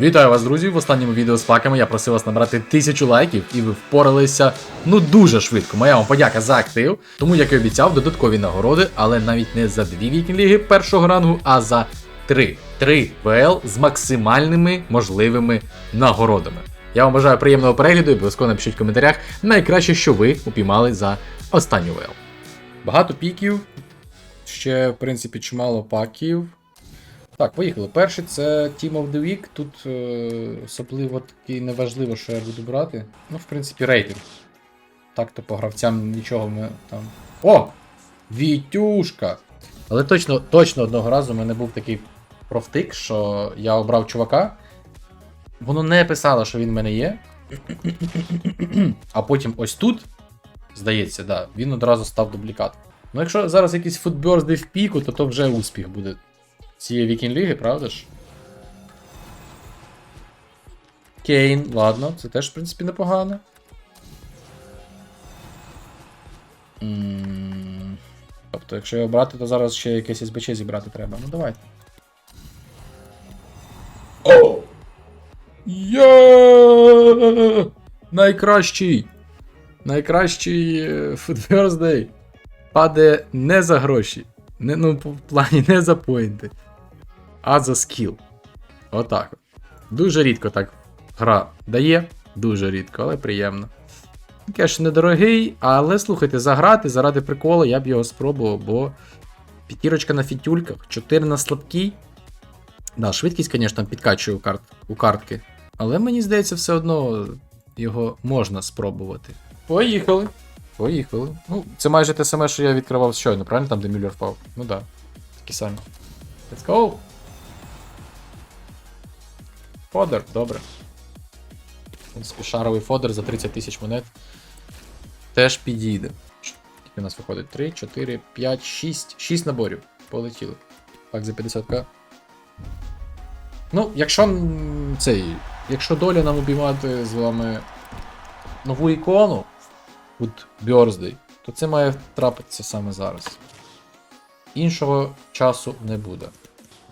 Вітаю вас, друзі! В останньому відео з паками я просив вас набрати тисячу лайків, і ви впоралися ну дуже швидко. Моя вам подяка за актив. Тому, як і обіцяв, додаткові нагороди, але навіть не за дві вікінг-ліги першого рангу, а за три. Три ВЛ з максимальними можливими нагородами. Я вам бажаю приємного перегляду і обов'язково напишіть в коментарях найкраще, що ви упіймали за останню ВЛ. Багато піків. Ще, в принципі, чимало паків. Так, поїхали. Перший це Team of the Week. Тут е, особливо таки неважливо, що я буду брати. Ну, в принципі, рейтинг. Так-то по гравцям нічого ми там. О! Вітюшка! Але точно, точно одного разу в мене був такий профтик, що я обрав чувака. Воно не писало, що він в мене є. А потім ось тут, здається, да, він одразу став дублікат. Ну, якщо зараз якийсь футберзди в піку, то то вже успіх буде цієї вікінг-ліги, правда ж? Кейн, ладно, це теж, в принципі, непогано. М, Тобто, якщо його брати, то зараз ще якесь СБЧ зібрати треба. Ну давайте. О! Є! Найкращий! Найкращий е, Birthday падає не за гроші. Не, ну, в плані не за поінти, а за скіл. Отак. Дуже рідко так гра дає. Дуже рідко, але приємно. Кеш недорогий, але слухайте, заграти заради приколу я б його спробував, бо п'ятірочка на фітюльках, 4 на слабкій. Да, швидкість, звісно, підкачує у, карт, у картки. Але мені здається, все одно його можна спробувати. Поїхали. Поїхали. Ну, це майже те саме, що я відкривав щойно, правильно? Там, де Мюллер впав. Ну да. Такі самі. Let's go! Фодер, добре. В принципі, шаровий фодер за 30 тисяч монет. Теж підійде. Скільки у нас виходить? 3, 4, 5, 6. 6 наборів. Полетіли. Так, за 50к. Ну, якщо цей. Якщо доля нам обіймати з вами нову ікону. Good Birthday, то це має трапитися саме зараз. Іншого часу не буде.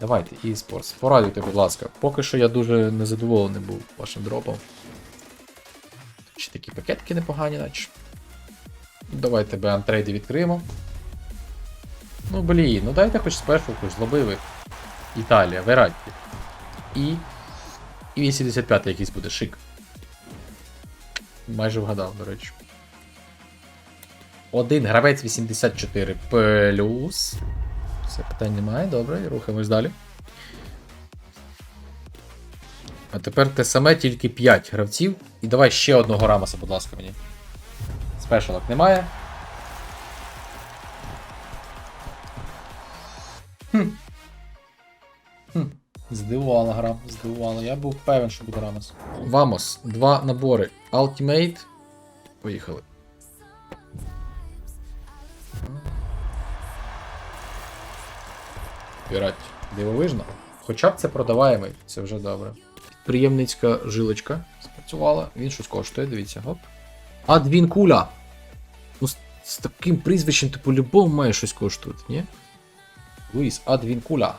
Давайте, eSports, порадуйте, будь ласка. Поки що я дуже незадоволений був вашим дропом. Ще такі пакетки непогані, наче. Давайте тебе антрейди відкриємо. Ну блін, ну дайте хоч спешл, хоч злобивий. Італія, Вератті. І. І 85 якийсь буде шик. Майже вгадав, до речі. Один гравець 84 плюс. Все, питань немає, добре, рухаємось далі. А тепер те саме, тільки 5 гравців. І давай ще одного рамаса, будь ласка, мені. Спешалок немає. Хм. Хм. Здивувала гра, здивувала. Я був певен, що буде рамас. Вамос, два набори. Ultimate. Поїхали. Пірать. Дивовижно. Хоча б це продаваємий, це вже добре. Підприємницька жилочка спрацювала. Він щось коштує, дивіться, гоп. Адвінкуля. Ну, з, таким прізвищем ти по-любому має щось коштувати, ні? Луїс, Адвінкуля.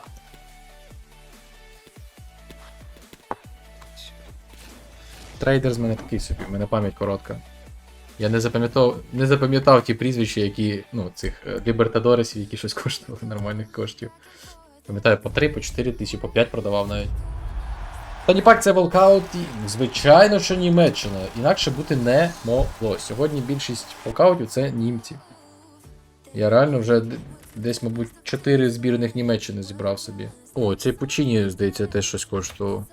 Трейдер з мене такий собі, в мене пам'ять коротка. Я не запам'ятав не запам'ятав ті прізвища, які, ну, цих е, лібертадорисів, які щось коштували нормальних коштів. Пам'ятаю, по 3, по 4 тисячі, по 5 продавав навіть. Таніпак це волкаут, і, звичайно, що Німеччина. Інакше бути не могло. Сьогодні більшість волкаутів це німці. Я реально вже десь, мабуть, 4 збірних Німеччини зібрав собі. О, цей Пучині, здається, теж щось коштував.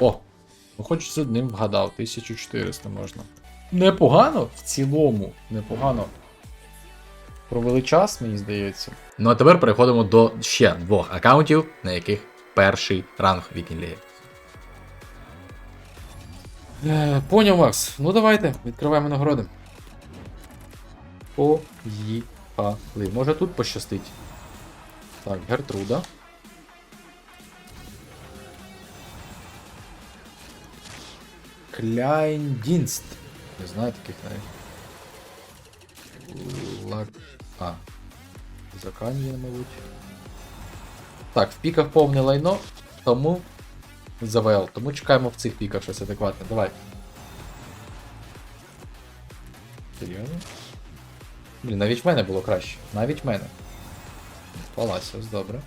О! Ну хоч з одним вгадав, 1400 можна. Непогано в цілому, непогано. Провели час, мені здається. Ну а тепер переходимо до ще двох аккаунтів, на яких перший ранг Вікінг-ліги. Е, поняв вас. Ну давайте, відкриваємо нагороди. Поїхали. Може тут пощастить. Так, Гертруда. Кляйндінст. Не знаю таких навіть. Лак... А. Закан'є, мабуть. Так, в піках повне лайно. Тому. За ВЛ. Тому чекаємо в цих піках щось адекватне. Давай. Серйозно? Блін, навіть в мене було краще. Навіть в мене. Паласіус, добре.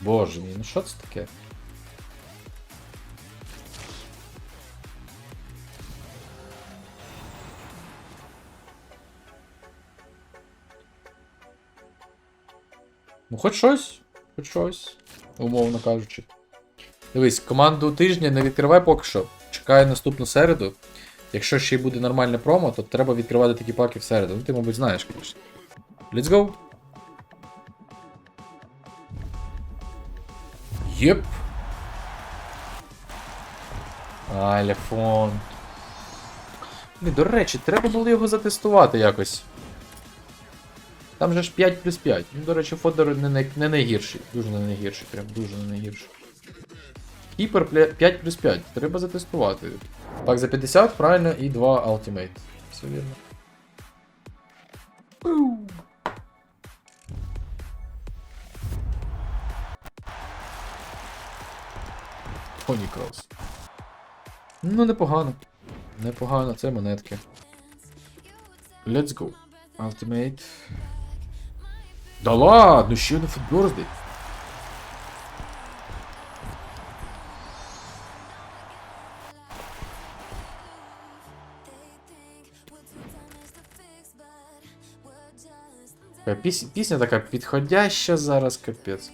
Боже мій, ну що це таке? Ну, хоч щось, хоч щось, умовно кажучи. Дивись, команду тижня не відкривай поки що. Чекай наступну середу. Якщо ще й буде нормальне промо, то треба відкривати такі паки в середу. Ну ти, мабуть, знаєш, звісно. Let's go! Єп. Альфон. Ні, до речі, треба було його затестувати якось. Там же ж 5 плюс 5. Ну, до речі, Фодор не, най- не найгірший. Дуже не найгірший, прям дуже не найгірший. Кіпер 5 плюс 5. Треба затестувати. Так, за 50, правильно, і 2 Ultimate. Все вірно. Поні Крос. Ну, непогано. Непогано, це монетки. Let's go. Ultimate. Да ладно, ще не футборздий. Е, Піс... Пісня така підходяща зараз, капець.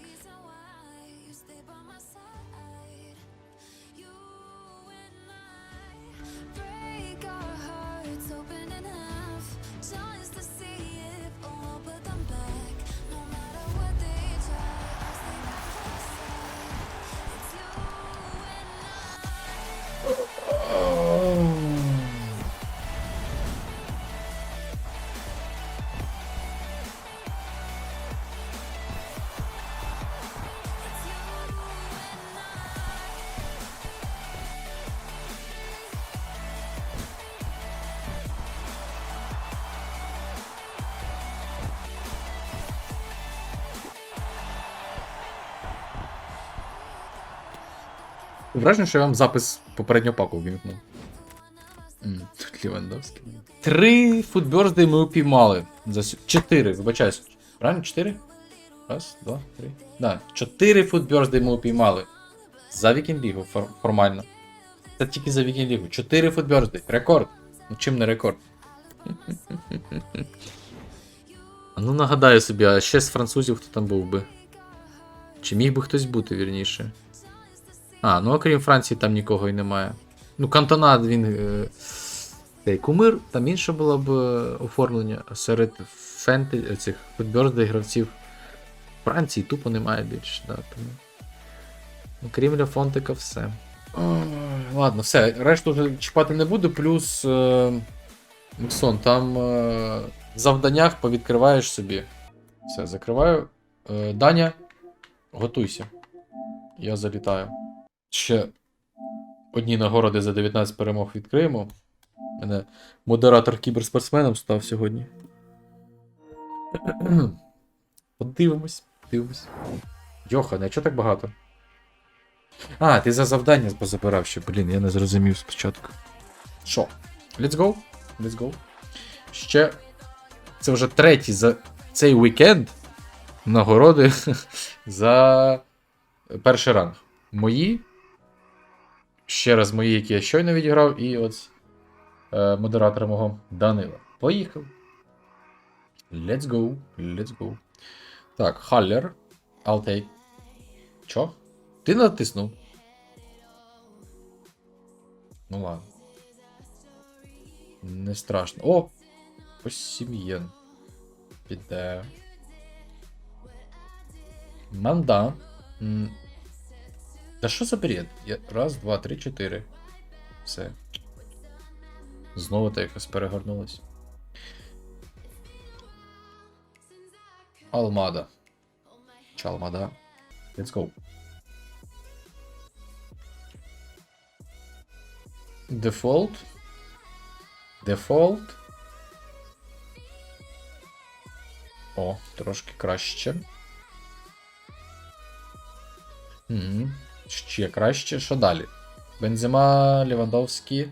Враження, що я вам запис попереднього паку вімкнув. Тут Лівандовський. Три футберзди ми упіймали. За сю- Чотири, вибачаюсь. Правильно? Чотири? Раз, два, три. Да, чотири футберзди ми упіймали. За вікінг-лігу фор- формально. Це тільки за вікінг-лігу. Чотири футберзди. Рекорд. Ну чим не рекорд? А ну нагадаю собі, а ще з французів хто там був би? Чи міг би хтось бути, вірніше? А, ну окрім Франції там нікого і немає. Ну, Кантона, він. Е, цей кумир, там інше було б е, оформлення. Серед фенти цих футберздей гравців Франції тупо немає більше. Да, тому. Ну, крім Ля Фонтика, все. Ладно, все, решту вже чіпати не буду, плюс. Е, Максон, там е, в завданнях повідкриваєш собі. Все, закриваю. Е, Даня, готуйся. Я залітаю. Ще одні нагороди за 19 перемог відкриємо. Мене модератор кіберспортсменом став сьогодні. Подивимось, дивимось. Йохане, а чого так багато? А, ти за завдання позабирав ще, блін, я не зрозумів спочатку. Що? Let's go. Let's go. Ще. Це вже третій за цей вікенд нагороди за перший ранг. Мої. Ще раз мої, які я щойно відіграв, і от е, модератора мого Данила. Поїхав. Let's go. Let's go. Так, Халлер. Take. Чо? Ти натиснув. Ну ладно. Не страшно. О! Посім'єн. Піде. Манда. М, Та що за бред? Я... Раз, два, три, чотири. Все. Знову та якось перегорнулось. Алмада. Чалмада. Let's go. Default. Default. О, трошки краще. Угу. Ще краще, що далі? Бензима, Лівандовський.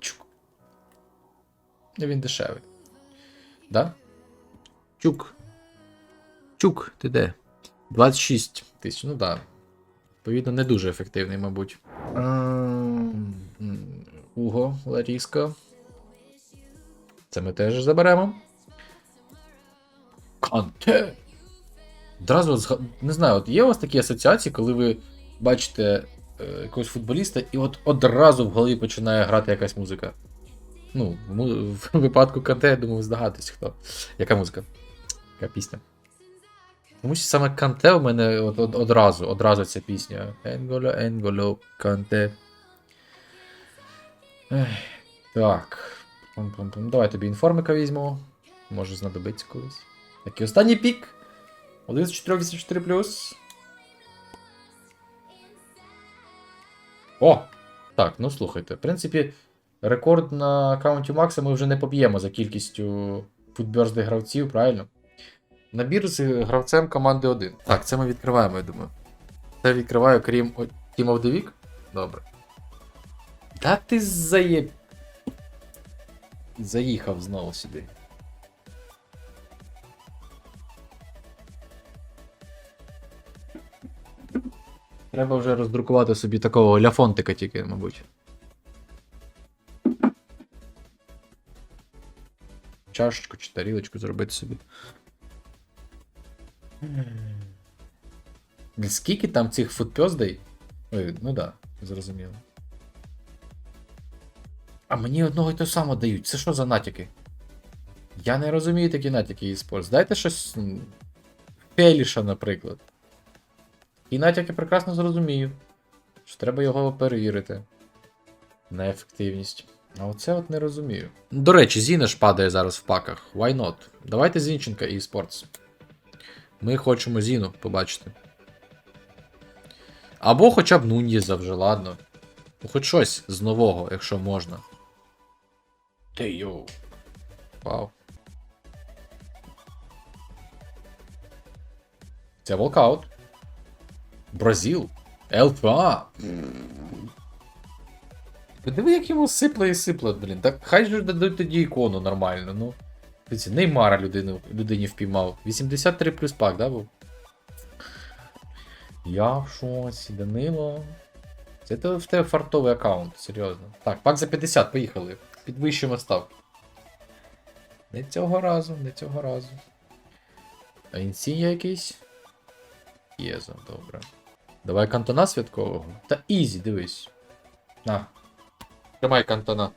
Чук. Він дешевий. Да? Чук. Чук, ти де? 26 тисяч, ну да. Відповідно, не дуже ефективний, мабуть. Уго, Ларіска. Це ми теж заберемо. Канте. Одразу не знаю, от є у вас такі асоціації, коли ви бачите е, якогось футболіста, і от одразу в голові починає грати якась музика. Ну, в, випадку Канте, я думаю, здогадусь, хто. Яка музика? Яка пісня? Тому що саме Канте у мене от, от, одразу, одразу ця пісня. Енголо, Енголо, Канте. Так. Давай тобі інформика візьмемо. Може знадобиться колись. Так, і останній пік. 1.484 плюс. О! Так, ну слухайте. В принципі, рекорд на аккаунті Макса ми вже не поб'ємо за кількістю футберзди гравців, правильно? Набір з гравцем команди 1. Так, це ми відкриваємо, я думаю. Це відкриваю, крім Team of the Week? Добре. Та ти заєб... Заїхав знову сюди. Треба вже роздрукувати собі такого ляфонтика тільки, мабуть. Чашечку чи тарілочку зробити собі. Скільки там цих футпьоздей? Ой, ну да, зрозуміло. А мені одного й того самого дають. Це що за натяки? Я не розумію такі натяки eSports. Дайте щось. м, Пеліша, наприклад. І натяки прекрасно зрозумію. Що треба його перевірити. На ефективність. А оце от не розумію. До речі, Зіна ж падає зараз в паках. Why not? Давайте Зінченка і eSports. Ми хочемо Зіну побачити. Або хоча б Нуньєза вже, ладно. Ну, хоч щось з нового, якщо можна. Ти. Вау. Це волкаут. Бразил. ЛПА. Подиви, як йому сипле і сипле, блін. Так хай же дадуть тоді ікону нормально, ну. Неймара людину, людині впіймав. 83 плюс пак, да, був? Я в шоці, Данило. Це в тебе фартовий аккаунт, серйозно. Так, пак за 50, поїхали. Підвищуємо ставки. Не цього разу, не цього разу. А інсінія якийсь? Єзо, добре. Давай кантона святкового. Та ізі, дивись. На. Тримай кантона.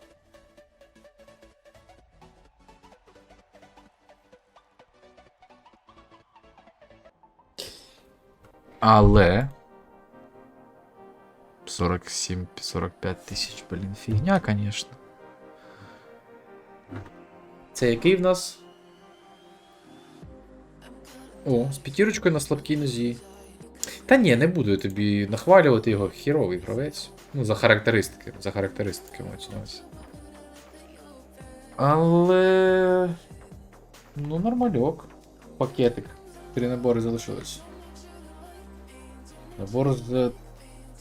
Але. 47-45 тисяч, блін, фігня, звісно. Це який в нас? О, з п'ятірочкою на слабкій нозі. Та ні, не буду тобі нахвалювати його хіровий гравець. Ну, за характеристики. За характеристики мається. Але. Ну, нормальок. Пакетик. Три набори залишилось. Набор з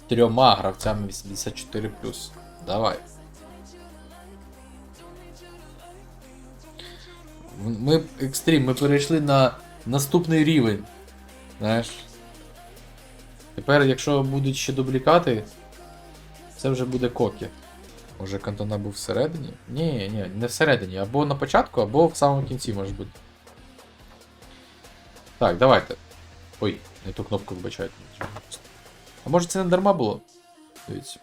трьома гравцями 84. Давай. Ми екстрім, ми перейшли на наступний рівень. Знаєш. Тепер, якщо будуть ще дублікати, це вже буде кокі. Може кантона був всередині? Ні, ні, не всередині. Або на початку, або в самому кінці може бути. Так, давайте. Ой, не ту кнопку вибачайте. А може це не дарма було? Дивіться.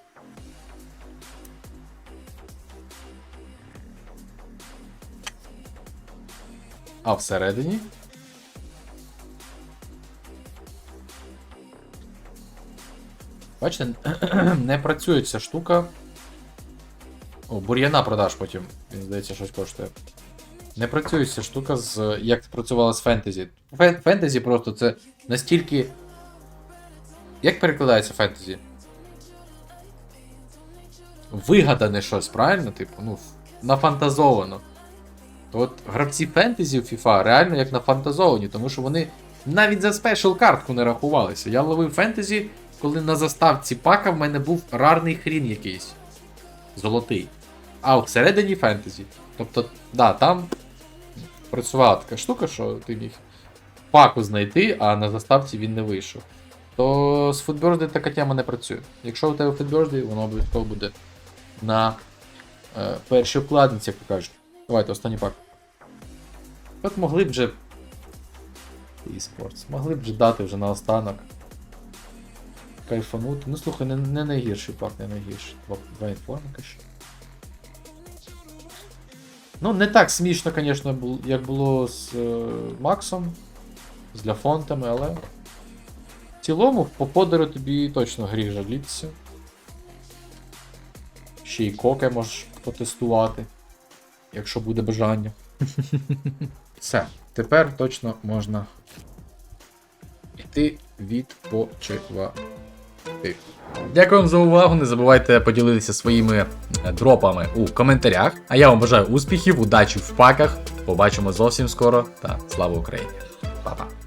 А всередині? Бачите, не працює ця штука. О, бур'яна продаж потім. Він здається, щось коштує. Не працює ця штука з. як працювала з фентезі. Фентезі просто це настільки. Як перекладається фентезі? Вигадане щось, правильно? Типу, ну, нафантазовано. То от гравці фентезі в FIFA реально як нафантазовані, тому що вони Навіть за спешл картку не рахувалися. Я ловив фентезі, коли на заставці пака в мене був рарний хрін якийсь. Золотий. А всередині фентезі. Тобто, да, там працювала така штука, що ти міг паку знайти, а на заставці він не вийшов. То з Foodbird така тема не працює. Якщо у тебе Foodbird, воно обов'язково буде на е, першій вкладниці, як то кажуть. Давайте, останній пак. От могли б вже. eSports, могли б вже дати вже на останок. Кайфанути. Ну слухай, не, не найгірший пак, не найгірший. Два, два інформика ще. Ну, не так смішно, звісно, як було з е, Максом, з Ляфонтами, але. В цілому, по подару тобі точно гріх жалітися. Ще й коке можеш потестувати, якщо буде бажання. Все, тепер точно можна йти відпочивати. Дякую вам за увагу. Не забувайте поділитися своїми е, дропами у коментарях. А я вам бажаю успіхів, удачі в паках. Побачимо зовсім скоро та слава Україні! Па-па!